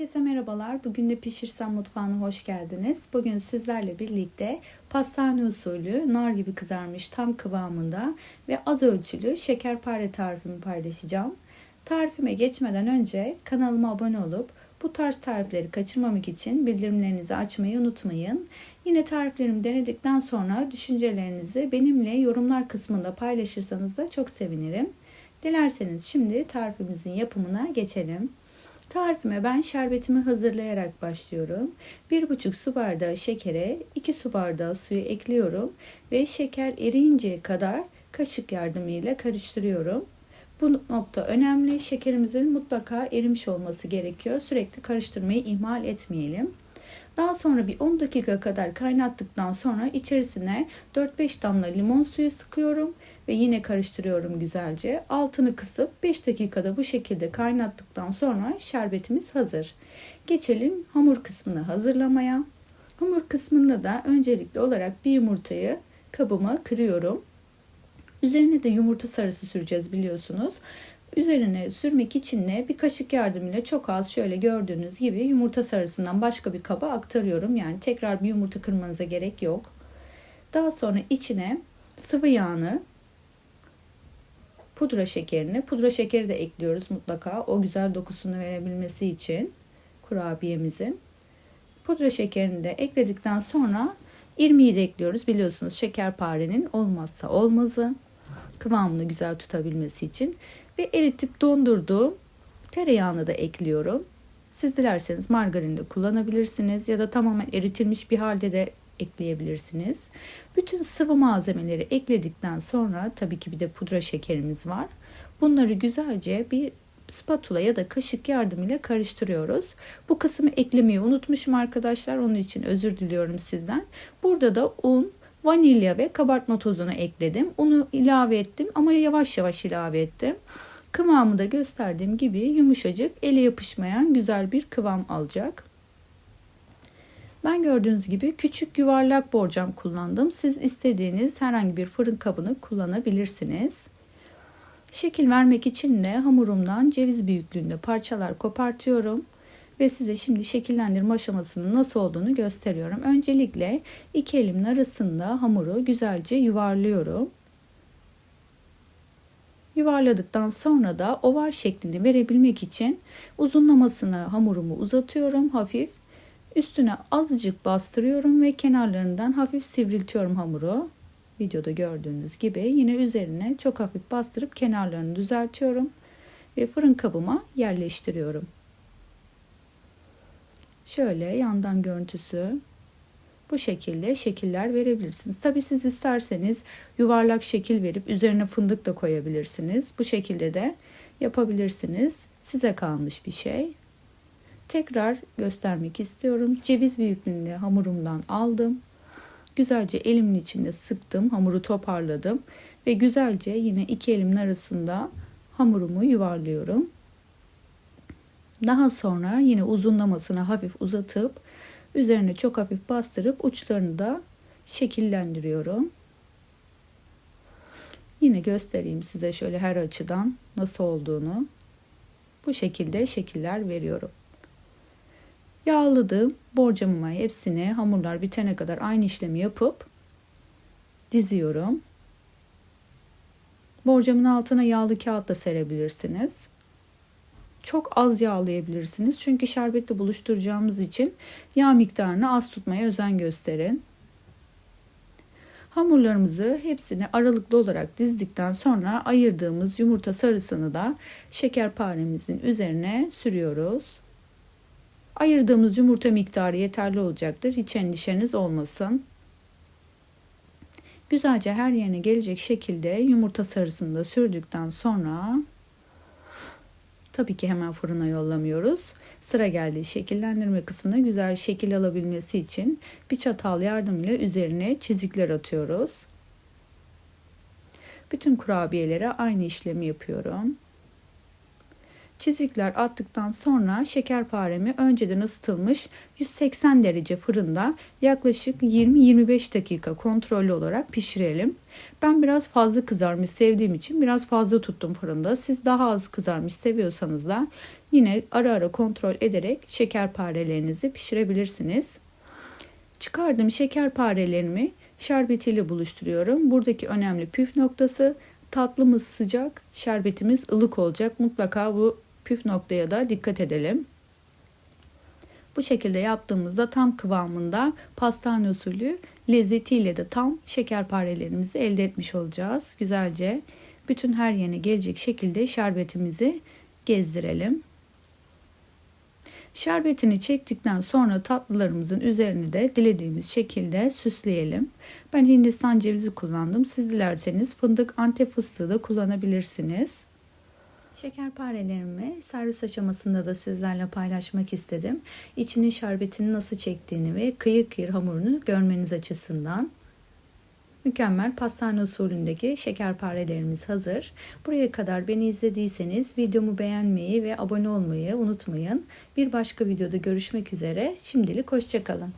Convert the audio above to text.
Herkese merhabalar. Bugün de Pişirsem Mutfağı'na hoş geldiniz. Bugün sizlerle birlikte pastane usulü nar gibi kızarmış tam kıvamında ve az ölçülü şekerpare tarifimi paylaşacağım. Tarifime geçmeden önce kanalıma abone olup bu tarz tarifleri kaçırmamak için bildirimlerinizi açmayı unutmayın. Yine tariflerimi denedikten sonra düşüncelerinizi benimle yorumlar kısmında paylaşırsanız da çok sevinirim. Dilerseniz şimdi tarifimizin yapımına geçelim. Tarifime ben şerbetimi hazırlayarak başlıyorum. 1,5 su bardağı şekere 2 su bardağı suyu ekliyorum ve şeker eriyinceye kadar kaşık yardımıyla karıştırıyorum. Bu nokta önemli. Şekerimizin mutlaka erimiş olması gerekiyor. Sürekli karıştırmayı ihmal etmeyelim. Daha sonra bir 10 dakika kadar kaynattıktan sonra içerisine 4-5 damla limon suyu sıkıyorum ve yine karıştırıyorum güzelce. Altını kısıp 5 dakikada bu şekilde kaynattıktan sonra şerbetimiz hazır. Geçelim hamur kısmını hazırlamaya. Hamur kısmında da öncelikli olarak bir yumurtayı kabıma kırıyorum. Üzerine de yumurta sarısı süreceğiz biliyorsunuz. Üzerine sürmek için de bir kaşık yardımıyla çok az şöyle gördüğünüz gibi yumurta sarısından başka bir kaba aktarıyorum. Yani tekrar bir yumurta kırmanıza gerek yok. Daha sonra içine sıvı yağını, pudra şekerini, pudra şekeri de ekliyoruz mutlaka o güzel dokusunu verebilmesi için kurabiyemizin. Pudra şekerini de ekledikten sonra irmiği de ekliyoruz. Biliyorsunuz şekerparenin olmazsa olmazı kıvamını güzel tutabilmesi için ve eritip dondurduğum tereyağını da ekliyorum. Siz dilerseniz margarin de kullanabilirsiniz ya da tamamen eritilmiş bir halde de ekleyebilirsiniz. Bütün sıvı malzemeleri ekledikten sonra tabii ki bir de pudra şekerimiz var. Bunları güzelce bir spatula ya da kaşık yardımıyla karıştırıyoruz. Bu kısmı eklemeyi unutmuşum arkadaşlar. Onun için özür diliyorum sizden. Burada da un, vanilya ve kabartma tozunu ekledim. Unu ilave ettim ama yavaş yavaş ilave ettim. Kıvamı da gösterdiğim gibi yumuşacık, ele yapışmayan güzel bir kıvam alacak. Ben gördüğünüz gibi küçük yuvarlak borcam kullandım. Siz istediğiniz herhangi bir fırın kabını kullanabilirsiniz. Şekil vermek için de hamurumdan ceviz büyüklüğünde parçalar kopartıyorum ve size şimdi şekillendirme aşamasının nasıl olduğunu gösteriyorum. Öncelikle iki elimin arasında hamuru güzelce yuvarlıyorum. Yuvarladıktan sonra da oval şeklini verebilmek için uzunlamasını hamurumu uzatıyorum hafif. Üstüne azıcık bastırıyorum ve kenarlarından hafif sivriltiyorum hamuru. Videoda gördüğünüz gibi yine üzerine çok hafif bastırıp kenarlarını düzeltiyorum ve fırın kabıma yerleştiriyorum. Şöyle yandan görüntüsü bu şekilde şekiller verebilirsiniz. Tabi siz isterseniz yuvarlak şekil verip üzerine fındık da koyabilirsiniz. Bu şekilde de yapabilirsiniz. Size kalmış bir şey. Tekrar göstermek istiyorum. Ceviz büyüklüğünde hamurumdan aldım. Güzelce elimin içinde sıktım. Hamuru toparladım. Ve güzelce yine iki elimin arasında hamurumu yuvarlıyorum. Daha sonra yine uzunlamasına hafif uzatıp üzerine çok hafif bastırıp uçlarını da şekillendiriyorum. Yine göstereyim size şöyle her açıdan nasıl olduğunu. Bu şekilde şekiller veriyorum. Yağladım borcamıma hepsini hamurlar bitene kadar aynı işlemi yapıp diziyorum. Borcamın altına yağlı kağıt da serebilirsiniz. Çok az yağlayabilirsiniz. Çünkü şerbetle buluşturacağımız için yağ miktarını az tutmaya özen gösterin. Hamurlarımızı hepsini aralıklı olarak dizdikten sonra ayırdığımız yumurta sarısını da şekerparemizin üzerine sürüyoruz. Ayırdığımız yumurta miktarı yeterli olacaktır. Hiç endişeniz olmasın. Güzelce her yerine gelecek şekilde yumurta sarısını da sürdükten sonra tabii ki hemen fırına yollamıyoruz. Sıra geldiği şekillendirme kısmına güzel şekil alabilmesi için bir çatal yardımıyla üzerine çizikler atıyoruz. Bütün kurabiyelere aynı işlemi yapıyorum. Çizikler attıktan sonra şekerparemi önceden ısıtılmış 180 derece fırında yaklaşık 20-25 dakika kontrollü olarak pişirelim. Ben biraz fazla kızarmış sevdiğim için biraz fazla tuttum fırında. Siz daha az kızarmış seviyorsanız da yine ara ara kontrol ederek şekerparelerinizi pişirebilirsiniz. Çıkardığım şekerparelerimi şerbetiyle buluşturuyorum. Buradaki önemli püf noktası tatlımız sıcak, şerbetimiz ılık olacak. Mutlaka bu püf noktaya da dikkat edelim. Bu şekilde yaptığımızda tam kıvamında pastane usulü lezzetiyle de tam şekerparelerimizi elde etmiş olacağız. Güzelce bütün her yerine gelecek şekilde şerbetimizi gezdirelim. Şerbetini çektikten sonra tatlılarımızın üzerini de dilediğimiz şekilde süsleyelim. Ben Hindistan cevizi kullandım. Siz dilerseniz fındık antep fıstığı da kullanabilirsiniz. Şekerparelerimi servis aşamasında da sizlerle paylaşmak istedim. İçinin şerbetini nasıl çektiğini ve kıyır kıyır hamurunu görmeniz açısından. Mükemmel pastane usulündeki şekerparelerimiz hazır. Buraya kadar beni izlediyseniz videomu beğenmeyi ve abone olmayı unutmayın. Bir başka videoda görüşmek üzere. Şimdilik hoşçakalın.